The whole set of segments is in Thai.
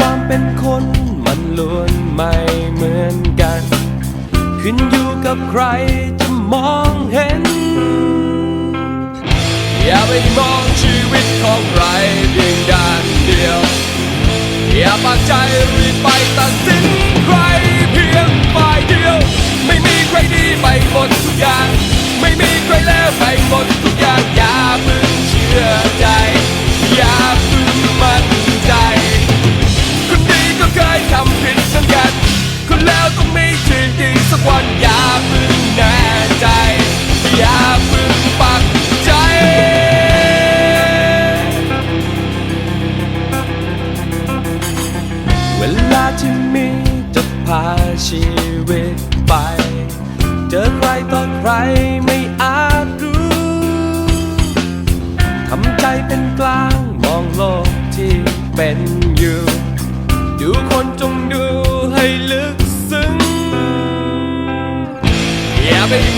ความเป็นคนมันล้วนไม่เหมือนกัน ขึ้นอยู่กับใครจะมองเห็น อย่าไปมองชีวิตของใครเพียงด้านเดียว อย่าปากใจรีบไปตัดสินใครเพียงฝ่ายเดียว ไม่มีใครดีไปหมดทุกอย่าง ไม่มีใครเลวไปหมดทุกอย่าง อย่าเพิ่งเชื่อใจ อย่าเพิ่ง ดี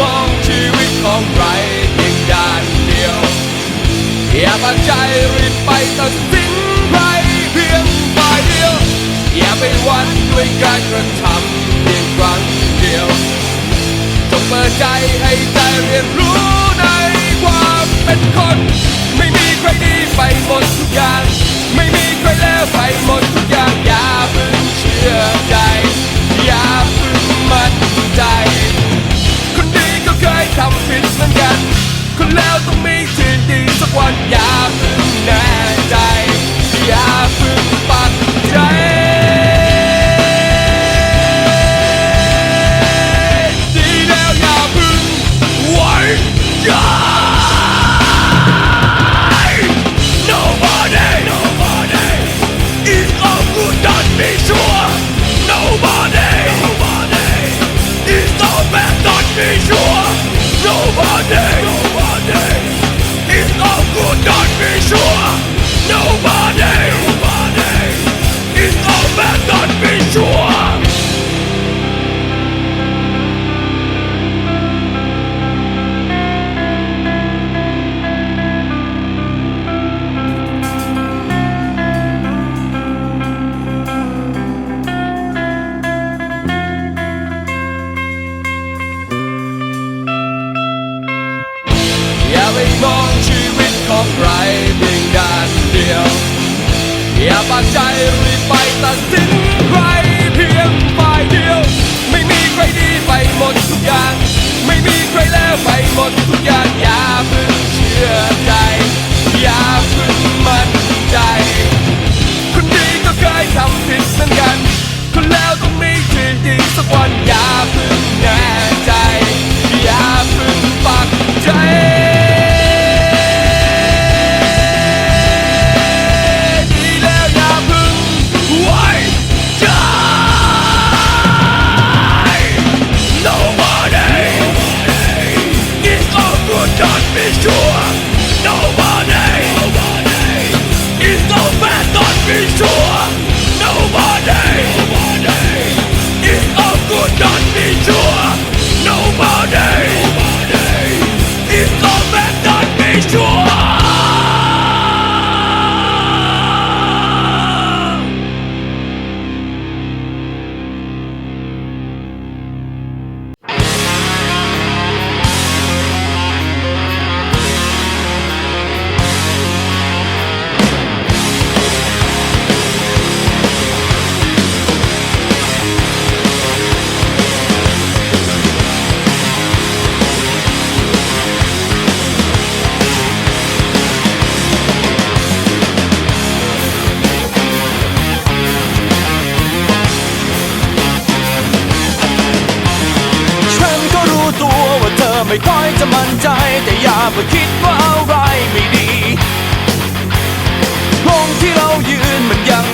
มองชีวิตของใครเพียงด้านเดียว อย่าปักใจรีบไปตัดสินใครเพียงฝ่ายเดียว อย่าไปหวั่นด้วยการกระทำเพียงครั้งเดียว จงเปิดใจให้ได้เรียนรู้ในความเป็นคน ไม่มีใครดีไปหมดทุกอย่าง ไม่มีใครเลวไปหมดทุกอย่างอย่าเพิ่งเชื่อใจ อย่าเพิ่งมั่นใจ ทำผิดเหมือนกัน คนแล้วต้องมีที่ดีสักวันอย่า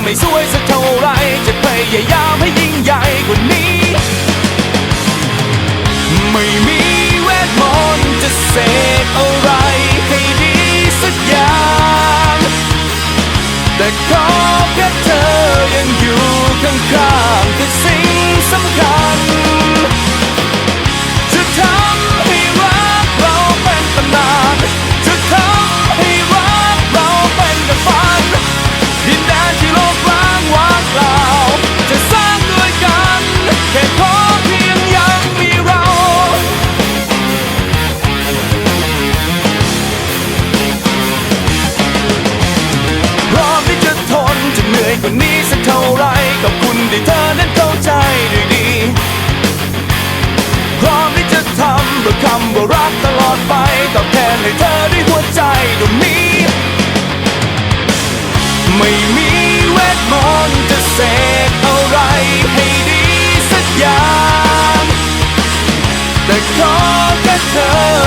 ไม่สวยสักเท่าไร จะพยายามให้ยิ่งใหญ่กว่านี้ ไม่มีเวทมนต์จะเสกอา matter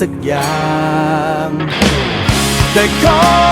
สักอย่าง แต่ขอ